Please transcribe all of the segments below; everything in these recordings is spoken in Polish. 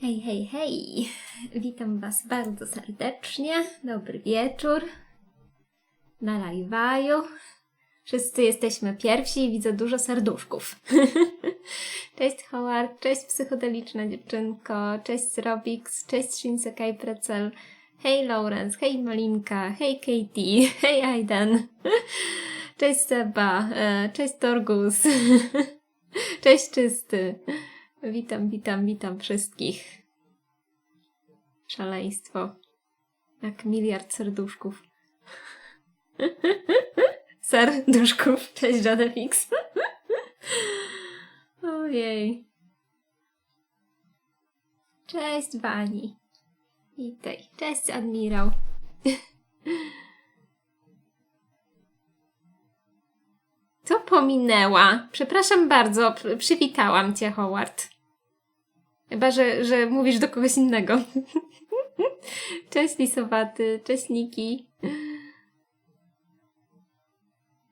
Hej, hej, hej! Witam Was bardzo serdecznie. Dobry wieczór. Na live'aju. Wszyscy jesteśmy pierwsi i widzę dużo serduszków. cześć Howard, cześć psychodeliczna dziewczynko, cześć Robix, cześć Shinsekai Precel, hej Lawrence, hej Malinka, hej Katie, hej Aiden, cześć Seba, e, cześć Torgus, cześć Czysty. Witam, witam, witam wszystkich. Szaleństwo. Jak miliard serduszków. Serduszków. Cześć, Jadefix. Ojej. Cześć, Bani. Witaj. Cześć, admirał. Co pominęła? Przepraszam bardzo, pr- przywitałam cię, Howard. Chyba, że, że mówisz do kogoś innego. Cześć Lisowaty, cześć Niki.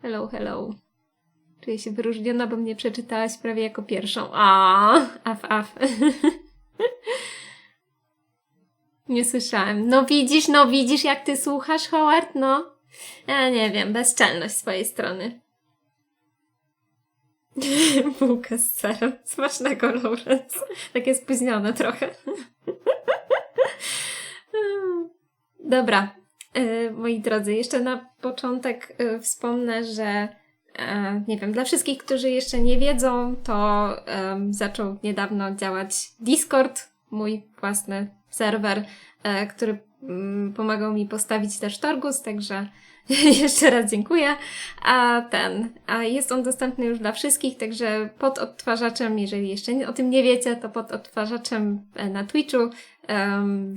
Hello, hello. Czuję się wyróżniona, bo mnie przeczytałaś prawie jako pierwszą. A, af, af. Nie słyszałem. No widzisz, no widzisz, jak ty słuchasz, Howard? No. Ja nie wiem, bezczelność z twojej strony. Bułka z serem. Smacznego, Lawrence. Takie spóźnione trochę. Dobra, e, moi drodzy, jeszcze na początek e, wspomnę, że e, nie wiem, dla wszystkich, którzy jeszcze nie wiedzą, to zaczął niedawno działać Discord, mój własny serwer, który mm, pomagał mi postawić też Torgus, także jeszcze raz dziękuję. A ten, a jest on dostępny już dla wszystkich, także pod odtwarzaczem, jeżeli jeszcze o tym nie wiecie, to pod odtwarzaczem e, na Twitchu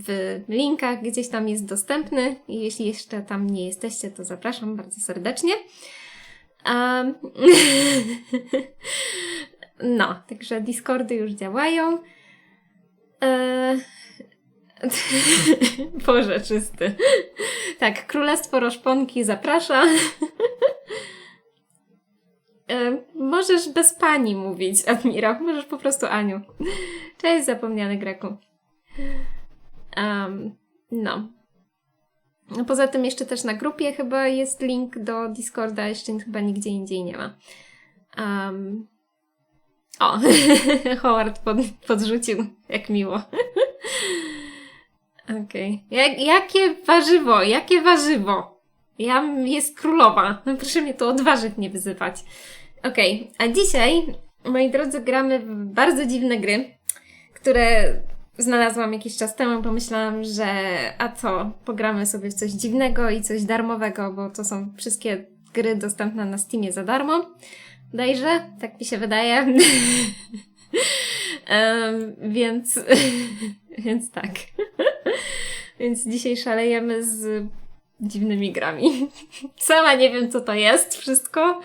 w linkach gdzieś tam jest dostępny i jeśli jeszcze tam nie jesteście, to zapraszam bardzo serdecznie. Um, no, także Discordy już działają. E... Boże, czysty. Tak, Królestwo Roszponki zaprasza. Możesz bez pani mówić, admirał. Możesz po prostu Aniu. Cześć, zapomniany Greku. Um, no. Poza tym jeszcze też na grupie chyba jest link do Discorda, jeszcze chyba nigdzie indziej nie ma. Um, o, Howard pod, podrzucił, jak miło. Okej. Jak, jakie warzywo, jakie warzywo? Ja jest królowa. Proszę mnie tu odważyć nie wyzywać. Okej, a dzisiaj, moi drodzy, gramy w bardzo dziwne gry, które znalazłam jakiś czas temu. Pomyślałam, że a co, pogramy sobie w coś dziwnego i coś darmowego, bo to są wszystkie gry dostępne na Steamie za darmo. Dajże, tak mi się wydaje. Em, więc, więc tak. Więc dzisiaj szalejemy z dziwnymi grami. Sama nie wiem, co to jest wszystko.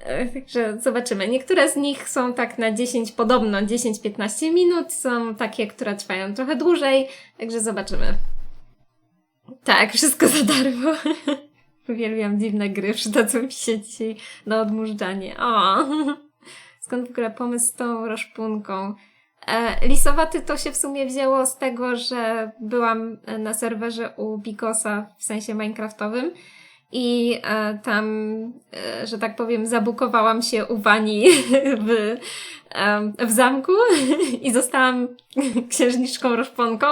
E, Także zobaczymy. Niektóre z nich są tak na 10, podobno 10-15 minut. Są takie, które trwają trochę dłużej. Także zobaczymy. Tak, wszystko za darmo. Uwielbiam dziwne gry, przydadzą mi się dzisiaj na odmurzanie. O! Skąd w ogóle pomysł z tą roszpunką? E, Lisowaty to się w sumie wzięło z tego, że byłam na serwerze u Bigosa, w sensie minecraftowym i e, tam, e, że tak powiem, zabukowałam się u Wani w, w zamku i zostałam księżniczką roszponką.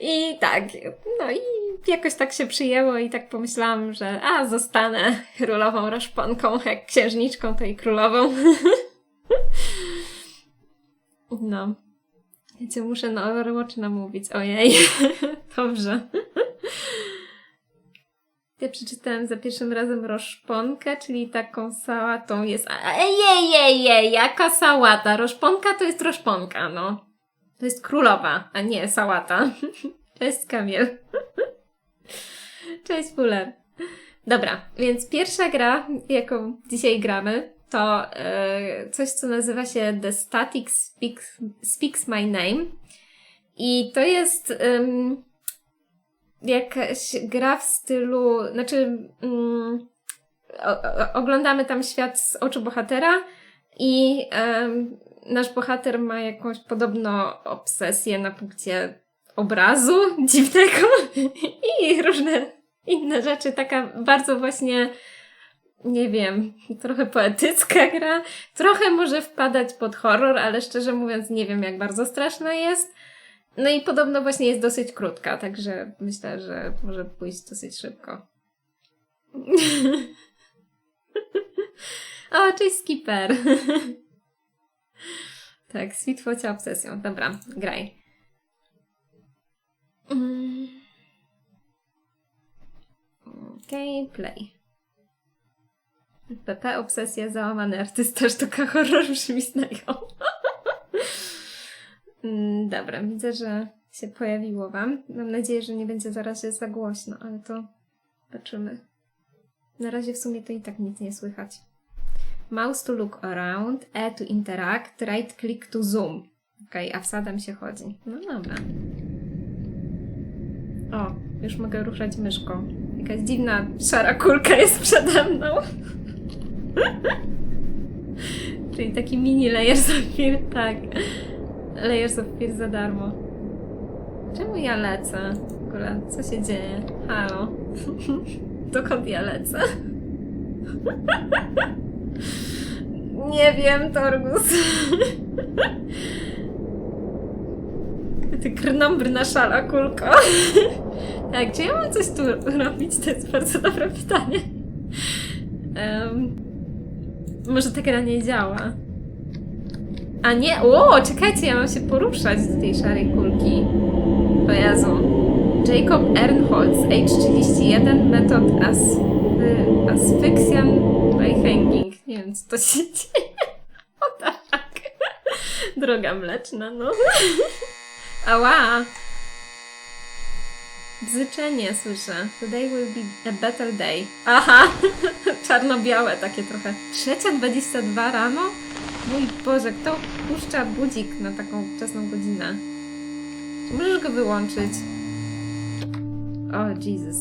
I tak, no i jakoś tak się przyjęło i tak pomyślałam, że a, zostanę królową roszponką, jak księżniczką, to i królową. No. Wiecie, muszę na Overwatch namówić. Ojej. Dobrze. Ja przeczytałam za pierwszym razem roszponkę, czyli taką sałatą jest... ej, jaka sałata? Roszponka to jest roszponka, no. To jest królowa, a nie sałata. Cześć, Kamil. Cześć, Fuller. Dobra, więc pierwsza gra, jaką dzisiaj gramy, to e, coś, co nazywa się The Static Speaks, Speaks My Name. I to jest em, jakaś gra w stylu, znaczy mm, o, oglądamy tam świat z oczu bohatera i nasz bohater ma jakąś podobno obsesję na punkcie obrazu dziwnego i różne inne rzeczy. Taka bardzo właśnie, nie wiem, trochę poetycka gra. Trochę może wpadać pod horror, ale szczerze mówiąc nie wiem jak bardzo straszna jest. No i podobno właśnie jest dosyć krótka, także myślę, że może pójść dosyć szybko. o, cześć Skipper. tak, Sweet Focia obsesją. Dobra, graj. Mm. Okej, play. PP, obsesja, załamany artysta, sztuka horror brzmi znajomo. Mm, Dobra, widzę, że się pojawiło Wam. Mam nadzieję, że nie będzie zaraz za głośno, ale to zobaczymy. Na razie w sumie to i tak nic nie słychać. Mouse to look around, E to interact, right click to zoom. Okej, a wsadem się chodzi. No dobra. O, już mogę ruszać myszką. Jakaś dziwna szara kulka jest przede mną. Czyli taki mini Layers of Fear, tak. Layers of Fear za darmo. Czemu ja lecę? W ogóle, co się dzieje? Halo? Dokąd ja lecę? Nie wiem, Torgus. Ty krnąbrna szala, kulko. tak, czy ja mam coś tu robić? To jest bardzo dobre pytanie. Em, może ta gra nie działa. A nie, o, czekajcie, ja mam się poruszać do tej szarej kulki. O Jezu. Jacob Ernholz, age 31, metod as, asphyxian by hanging. Nie wiem, co to się dzieje. The fuck? Droga mleczna, no. Ała! Bzyczenie słyszę. Today will be a better day. Aha! Czarno-białe takie trochę. Trzecia 22 rano? Mój Boże, kto puszcza budzik na taką wczesną godzinę? Czy możesz go wyłączyć? O, Jesus.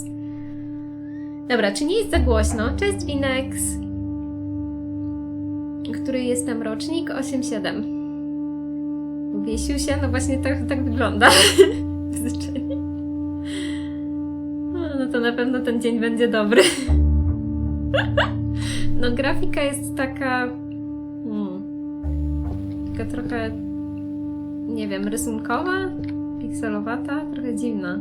Dobra, czy nie jest za głośno? Cześć, Winex! Który jestem rocznik? 8-7. Uwiesił się? No właśnie tak, tak wygląda. No, no to na pewno ten dzień będzie dobry. No grafika jest taka... Hmm, taka trochę... Nie wiem, rysunkowa? Pikselowata? Trochę dziwna.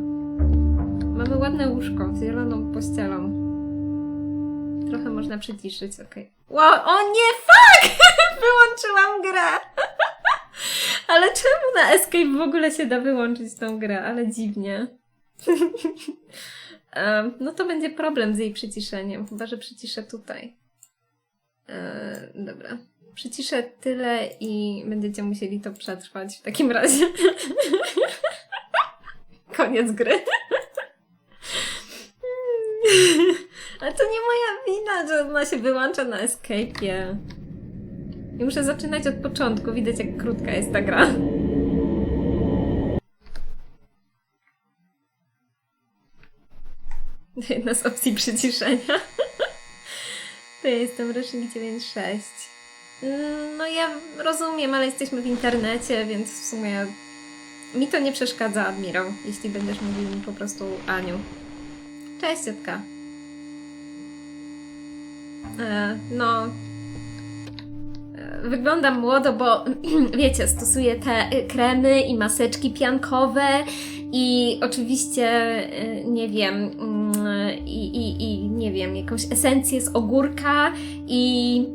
Mamy ładne łóżko z zieloną pościelą. Trochę można przyciszyć, okej. Wow, o nie, fuck! Wyłączyłam grę! Ale czemu na Escape w ogóle się da wyłączyć tą grę? Ale dziwnie. No to będzie problem z jej przyciszeniem, chyba że przyciszę tutaj. Dobra. Przyciszę tyle i będziecie musieli to przetrwać w takim razie. Koniec gry. Ale to nie moja wina, że ona się wyłącza na Escape'ie. I muszę zaczynać od początku. Widać, jak krótka jest ta gra. jedna z opcji przyciszenia. To ja jestem rocznik 9.6. Mm, No ja rozumiem, ale jesteśmy w internecie, więc w sumie mi to nie przeszkadza, Admirał, jeśli będziesz mówił mi po prostu Aniu. Cześć, ciotka. E, no, e, wyglądam młodo, bo wiecie, stosuję te y, kremy i maseczki piankowe i oczywiście, y, nie wiem, mm, i, i, i nie wiem, jakąś esencję z ogórka i...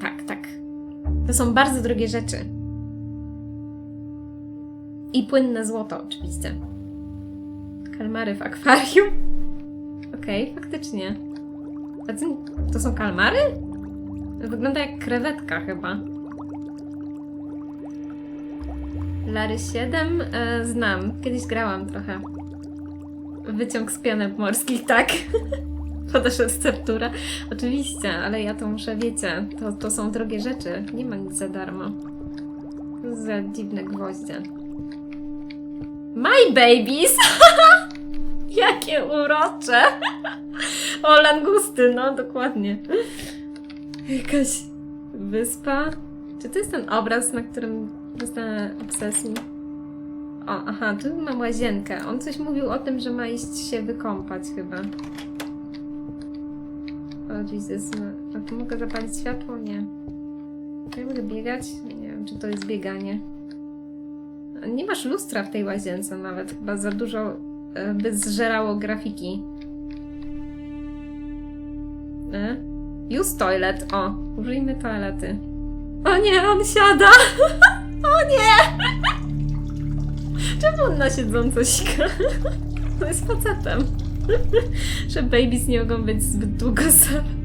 Tak, tak. To są bardzo drogie rzeczy. I płynne złoto, oczywiście. Kalmary w akwarium. Okej, faktycznie. A co, to są kalmary? Wygląda jak krewetka chyba. Lary 7 e, znam. Kiedyś grałam trochę. Wyciąg z pionek morskich, tak. Podasz recepturę. Oczywiście, ale ja to muszę, wiecie, to, to są drogie rzeczy. Nie ma nic za darmo. Za dziwne gwoździe. My babies! Jakie urocze! O, langusty, no dokładnie. Jakaś Wyspa. Czy to jest ten obraz, na którym dostanę obsesji? O, aha, tu mam łazienkę. On coś mówił o tym, że ma iść się wykąpać chyba. O Jesus, no. A tu mogę zapalić światło? Nie. Czy ja mogę biegać? Nie wiem, czy to jest bieganie. Nie masz lustra w tej łazience nawet. Chyba za dużo e, by zżerało grafiki. E? Use toilet. O, użyjmy toalety. O nie, on siada! o nie! Czemu on na siedząco sika? To jest facetem. Że babies nie mogą być zbyt długo same.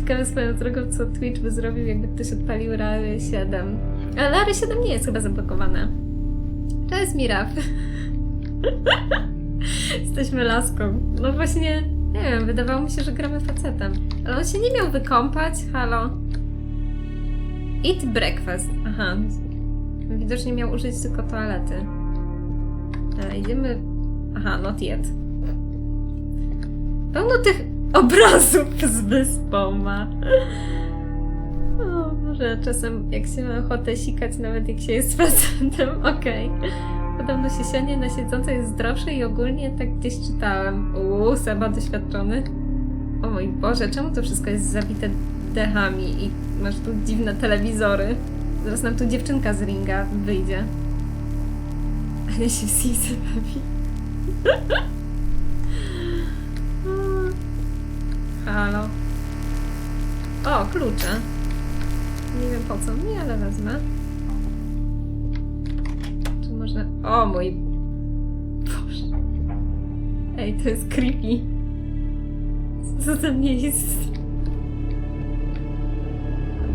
Ciekawe swoją drogą, co Twitch by zrobił, jakby ktoś odpalił Rary 7. Ale Rary 7 nie jest chyba zablokowane. To jest Miraf. Jesteśmy laską. No właśnie, nie wiem, wydawało mi się, że gramy facetem. Ale on się nie miał wykąpać, halo. Eat breakfast. Aha. Widocznie miał użyć tylko toalety. E, idziemy... Aha, not yet. Pełno tych obrazów z wyspą ma. O, może czasem jak się ma ochotę sikać, nawet jak się jest facetem, okej. Podobno siesianie na siedząco jest zdrowsze i ogólnie tak gdzieś czytałem. Uuu, Seba doświadczony. O mój Boże, czemu to wszystko jest zabite dechami i masz tu dziwne telewizory? Zaraz nam tu dziewczynka z ringa wyjdzie. Ale się jej bawi. Halo. O, klucze. Nie wiem po co mi, ale wezmę. Czy można... O mój... Boże. Ej, to jest creepy. Co za miejsce?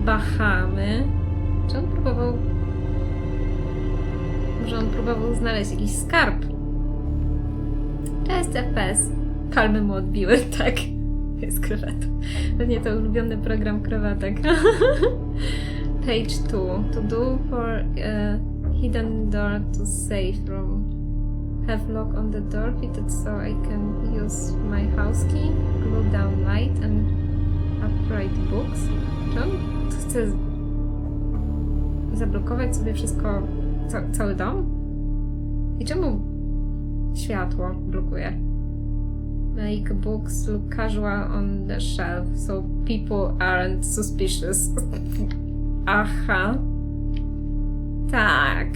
Bahamy. Czy on próbował... Może on próbował znaleźć jakiś skarb? Cześć, FPS. Palmy mu odbiły, tak. Jest krewet. Pewnie to ulubiony program krewetek. Page 2. To do for a hidden door to save room. Have lock on the door fitted so I can use my house key, glue down light and upright books. Czy on chce zablokować sobie wszystko, ca cały dom? I czemu światło blokuje? Make books look casual on the shelf so people aren't suspicious. Aha. Tak.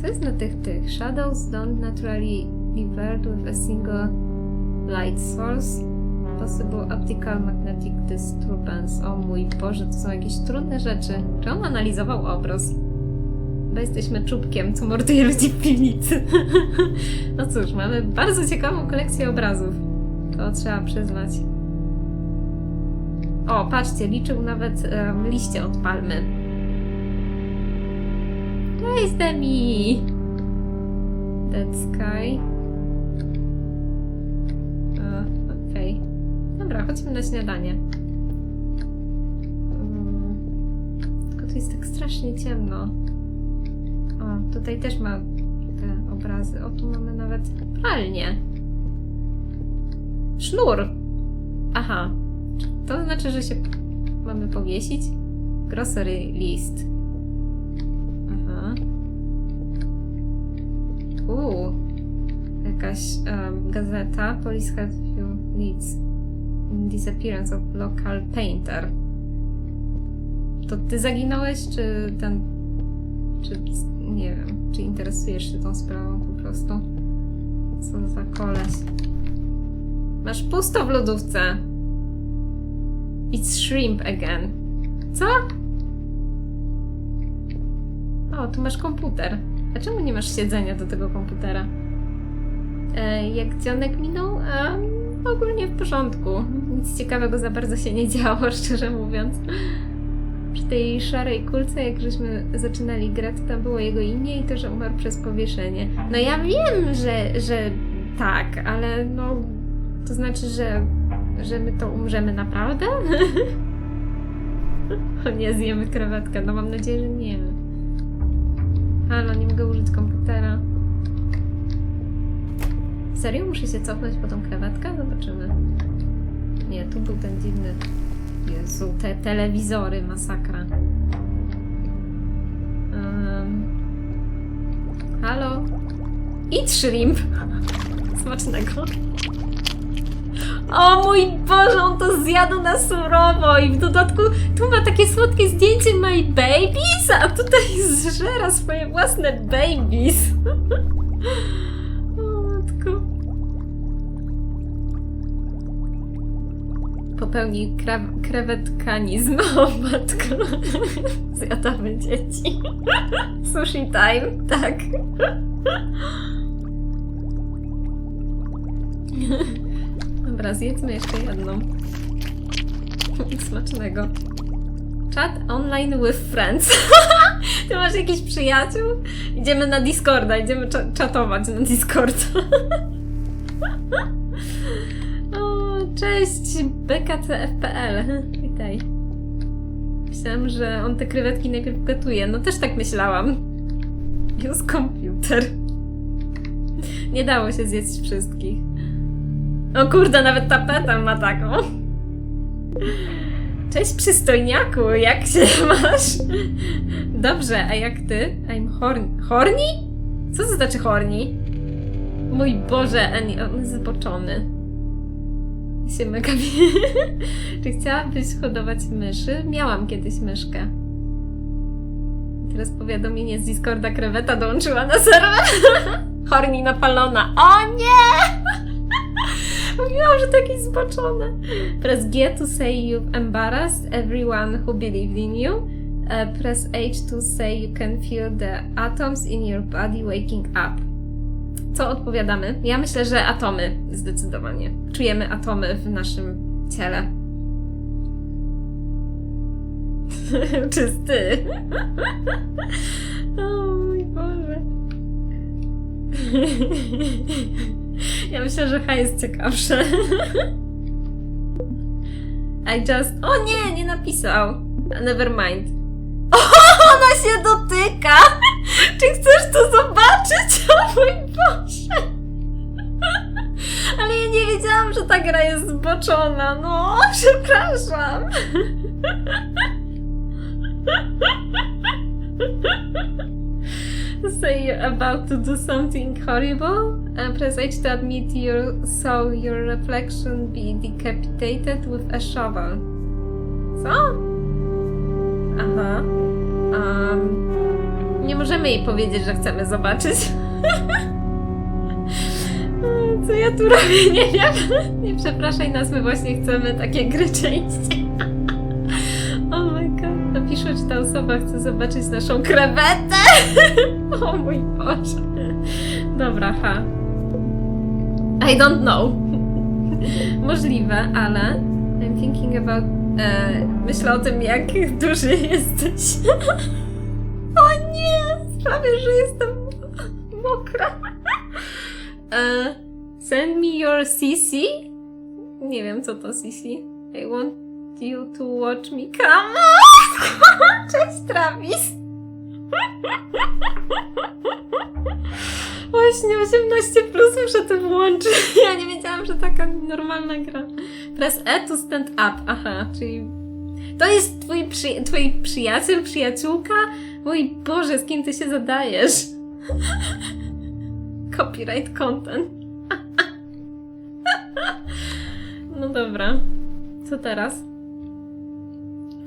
Co jest na tych tych? Shadows don't naturally divert with a single light source. Possible optical magnetic disturbance. O mój Boże, to są jakieś trudne rzeczy. Czy on analizował obraz? Bo jesteśmy czubkiem, co morduje ludzi w piwnicy. no cóż, mamy bardzo ciekawą kolekcję obrazów. To trzeba przyznać. O, patrzcie, liczył nawet em, liście od palmy. Cześć, Demi! Dead Sky. Dobra, chodźmy na śniadanie. Mm, Tylko tu jest tak strasznie ciemno. O, tutaj też ma te obrazy. O, tu mamy nawet pralnię. Sznur! Aha. To znaczy, że się mamy powiesić? Grocery list. Aha. Uuu. Jakaś em, gazeta. Police few leads. In Disappearance of local painter. To ty zaginąłeś, czy ten czy nie wiem, czy interesujesz się tą sprawą po prostu? Co za koleś. Masz pusto w lodówce. It's shrimp again. Co? O, tu masz komputer. A czemu nie masz siedzenia do tego komputera? E, jak dzionek minął? E, ogólnie w porządku. Nic ciekawego za bardzo się nie działo, szczerze mówiąc przy tej szarej kulce, jak żeśmy zaczynali grę, to tam było jego imię i to, że umarł przez powieszenie. No ja wiem, że, że tak, ale no to znaczy, że, że my to umrzemy naprawdę? o nie, zjemy krewetkę. No mam nadzieję, że nie. Halo, nie mogę użyć komputera. Serio? Muszę się cofnąć po tą krewetkę? Zobaczymy. Nie, tu był ten dziwny Jezu, te telewizory, masakra. Um, halo? Idź, shrimp! Smacznego. O mój Boże, on to zjadł na surowo i w dodatku tu ma takie słodkie zdjęcie my babies, a tutaj zżera swoje własne babies. Kra- krewetkanizm. O matko. Zjadamy dzieci. Sushi time, tak. Dobra, zjedzmy jeszcze jedną. Smacznego. Chat online with friends. Ty masz jakichś przyjaciół? Idziemy na Discorda, idziemy cza- czatować na Discorda. cześć, BKCFPL. Witaj. Myślałam, że on te krewetki najpierw gotuje. No też tak myślałam. Use komputer. Nie dało się zjeść wszystkich. O kurde, nawet tapetę ma taką. Cześć przystojniaku, jak się masz? Dobrze, a jak ty? I'm horny. Horny? Co to znaczy horny? Mój Boże, Ani, on jest zboczony. Się mega... Czy chciałabyś hodować myszy? Miałam kiedyś myszkę. Teraz powiadomienie z Discorda kreweta dołączyła na serwer. Horni napalona. O nie! Mówiłam, że taki zboczony. Press G to say you've embarrassed everyone who believed in you. Uh, press H to say you can feel the atoms in your body waking up. Co odpowiadamy? Ja myślę, że atomy, zdecydowanie. Czujemy atomy w naszym ciele. Czysty. o mój Boże. Ja myślę, że H jest ciekawsze. I just... O nie, nie napisał. Never mind. O, ona się dotyka! Czy chcesz to zobaczyć? O mój Boże! Ale ja nie wiedziałam, że ta gra jest zboczona. No, przepraszam. say you're about to do something horrible. Uh, press H to admit you saw your reflection be decapitated with a shovel. Co? Aha. Um, nie możemy jej powiedzieć, że chcemy zobaczyć. Co ja tu robię? Nie wiem. Nie przepraszaj nas, my właśnie chcemy takie gry częściej. Oh my god. Napiszę, czy ta osoba chce zobaczyć naszą krewetę. O mój Boże. Dobra, ha. I don't know. Możliwe, ale I'm thinking about... E, myślę o tym, jak duży jesteś. Nie! Sprawię, że jestem mokra. E, send me your CC? Nie wiem, co to CC. I want you to watch me. Come on! Cześć, Travis! Właśnie 18 plus muszę to włączyć. Ja nie wiedziałam, że taka normalna gra. Press E to stand up. Aha, czyli to jest twój, przy... twój przyjaciel, przyjaciółka? Mój Boże, z kim ty się zadajesz? Copyright content. No dobra. Co teraz?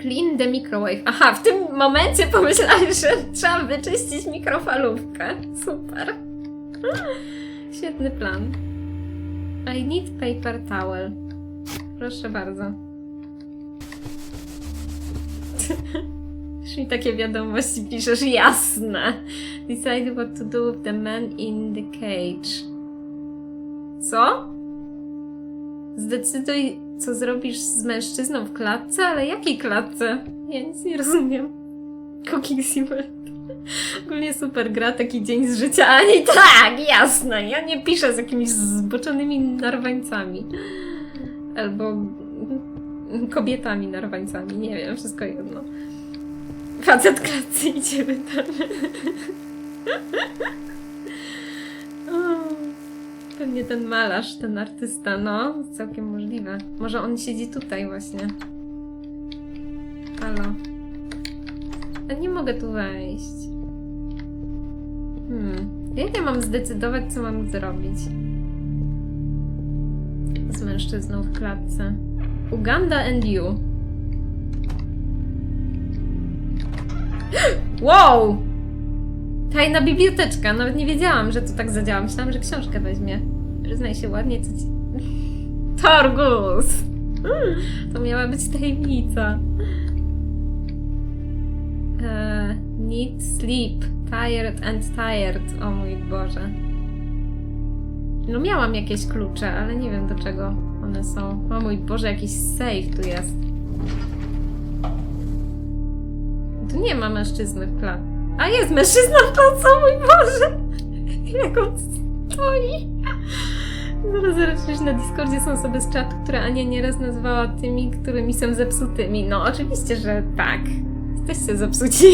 Clean the microwave. Aha, w tym momencie pomyślałam, że trzeba wyczyścić mikrofalówkę. Super. Świetny plan. I need paper towel. Proszę bardzo. Mi takie wiadomości piszesz, jasne. Decide what to do with the man in the cage. Co? Zdecyduj, co zrobisz z mężczyzną w klatce, ale jakiej klatce? Ja nic nie rozumiem. Cooking Simulator. Ogólnie super gra, taki dzień z życia Ani. Tak, jasne. Ja nie piszę z jakimiś zboczonymi narwańcami. Albo kobietami narwańcami. Nie wiem, wszystko jedno. Facet klatce, idziemy tam. O, Pewnie ten malarz, ten artysta, no, całkiem możliwe. Może on siedzi tutaj właśnie. Halo. A nie mogę tu wejść. Hmm. Jak ja mam zdecydować, co mam zrobić? Z mężczyzną w klatce. Uganda and you. Wow! Tajna biblioteczka. Nawet nie wiedziałam, że to tak zadziała. Myślałam, że książkę weźmie. Przyznaj się ładnie, co ci... Torgus! To miała być tajemnica. E, need sleep. Tired and tired. O mój Boże. No miałam jakieś klucze, ale nie wiem do czego one są. O mój Boże, jakiś safe tu jest. Tu nie ma mężczyzny w klatce. A jest mężczyzna w klatce, o mój Boże! Jak on stoi. Zaraz zobaczysz, na Discordzie są osoby z czatu, które Ania nieraz nazwała tymi, którymi są zepsutymi. No oczywiście, że tak. Jesteście zepsuci.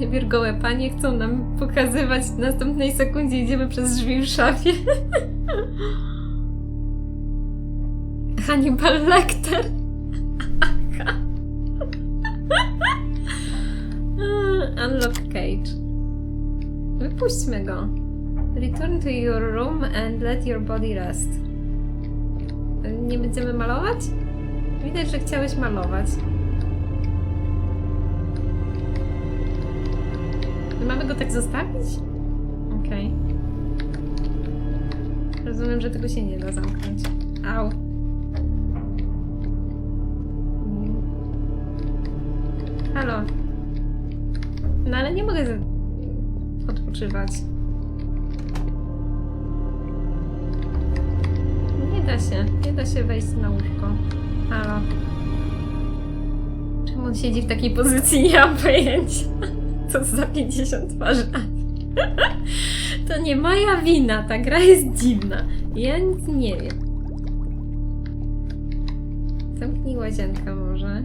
Najpierw gołe panie chcą nam pokazywać, w następnej sekundzie idziemy przez drzwi w szafie. Hannibal Lecter. Unlock cage. Wypuśćmy go. Return to your room and let your body rest. Nie będziemy malować? Widać, że chciałeś malować. Mamy go tak zostawić? Okej. Rozumiem, że tego się nie da zamknąć. Au. Halo. No ale nie mogę odpoczywać. Nie da się. Nie da się wejść na łóżko. Halo. Czemu on siedzi w takiej pozycji? Nie mam pojęcia. Co za 50 twarzy. To nie moja wina. Ta gra jest dziwna. Ja nic nie wiem. Zamknij łazienkę może.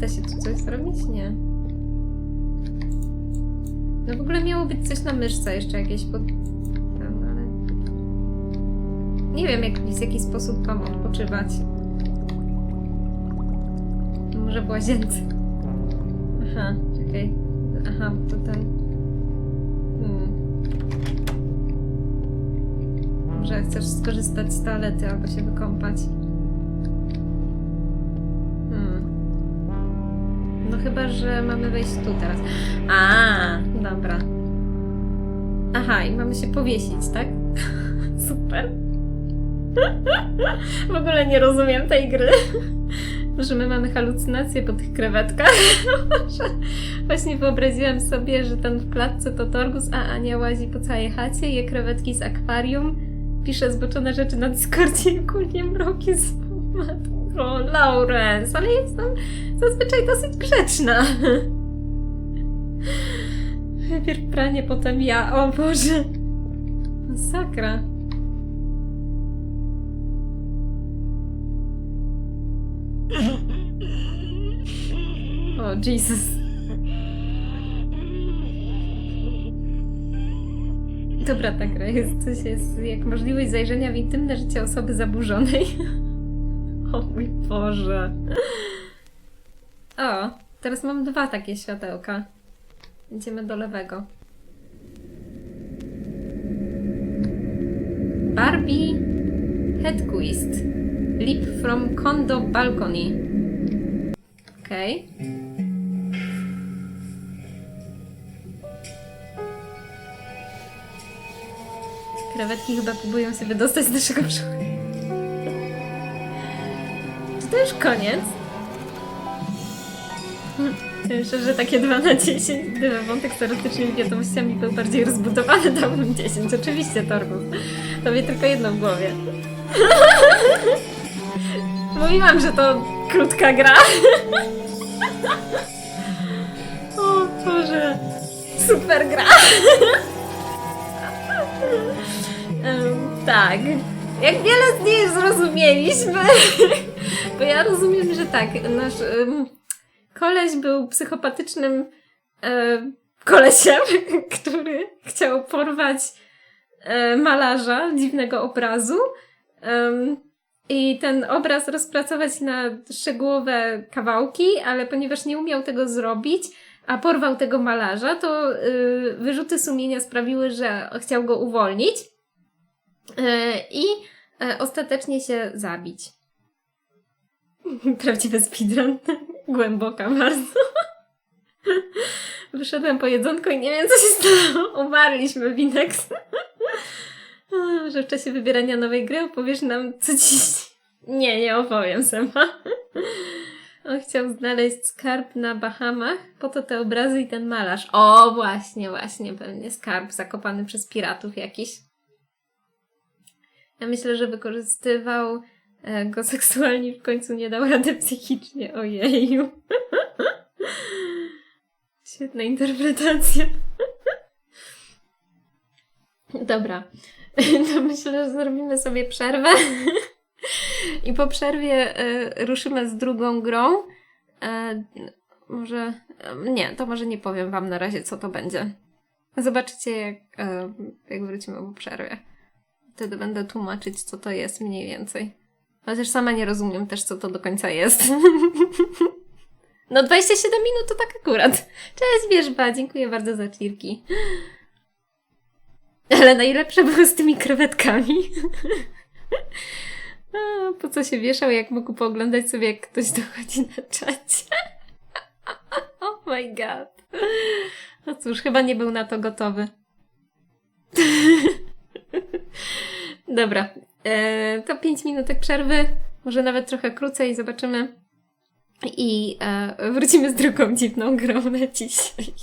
Da się tu coś zrobić? Nie. No w ogóle miało być coś na myszce, jeszcze jakieś pod... Tam, ale... Nie wiem, jak, w jaki sposób mam odpoczywać. Może w łazience. Aha, czekaj. Aha, ten... Hmm. Może chcesz skorzystać z toalety albo się wykąpać. Chyba, że mamy wejść tu teraz. A, dobra. Aha, i mamy się powiesić, tak? Super. W ogóle nie rozumiem tej gry. Może my mamy halucynacje po tych krewetkach? Właśnie wyobraziłam sobie, że ten w klatce to Torgus, a Ania łazi po całej chacie, je krewetki z akwarium, pisze zboczone rzeczy na Discordzie i kulnie mroki z matką. Laurens, ale jestem zazwyczaj dosyć grzeczna. Najpierw pranie, potem ja. O Boże. Masakra. O, Jesus. Dobra, ta gra jest, coś jest jak możliwość zajrzenia w intymne życie osoby zaburzonej. O mój Boże. O, teraz mam dwa takie światełka. Idziemy do lewego. Barbie Headquist. Leap from condo balcony. Okej. Krewetki chyba próbują się wydostać z naszego brzucha. Już koniec? Myślę, że takie 2 na 10, gdyby wątek z erotycznymi wiadomościami był bardziej rozbudowany, dałbym 10. Oczywiście, Torgus. Tobie tylko jedno w głowie. Mówiłam, że to krótka gra. O Boże. Super gra. Em, tak. Jak wiele z niej zrozumieliśmy. Bo ja rozumiem, że tak, nasz em, koleś był psychopatycznym e, kolesiem, który chciał porwać e, malarza dziwnego obrazu. Em, I ten obraz rozpracować na szczegółowe kawałki, ale ponieważ nie umiał tego zrobić, a porwał tego malarza, to y, wyrzuty sumienia sprawiły, że chciał go uwolnić i y, ostatecznie się zabić. Prawdziwy speedrun. Głęboka bardzo. Wyszedłem po jedzonko i nie wiem, co się stało. Umarliśmy, Winex. Że w czasie wybierania nowej gry opowiesz nam, co dziś... Nie, nie opowiem sama. On chciał znaleźć skarb na Bahamach, po to te obrazy i ten malarz. O, właśnie, właśnie, pewnie skarb zakopany przez piratów jakiś. Ja myślę, że wykorzystywał e, go seksualnie w końcu nie dał rady psychicznie. Ojeju. Świetna interpretacja. Dobra. To myślę, że zrobimy sobie przerwę. I po przerwie e, ruszymy z drugą grą. E, może. nie, to może nie powiem Wam na razie, co to będzie. Zobaczycie, jak, jak wrócimy po przerwie. Wtedy będę tłumaczyć, co to jest mniej więcej. Chociaż sama nie rozumiem też, co to do końca jest. No 27 minut to tak akurat. Cześć wierzba, dziękuję bardzo za czirki. Ale najlepsze było z tymi krewetkami. Po co się wieszał, jak mógł pooglądać sobie, jak ktoś dochodzi na czacie. Oh my god. No cóż, chyba nie był na to gotowy. Dobra, e, to 5 minutek przerwy, może nawet trochę krócej, zobaczymy. I e, wrócimy z drugą dziwną grą na dzisiaj.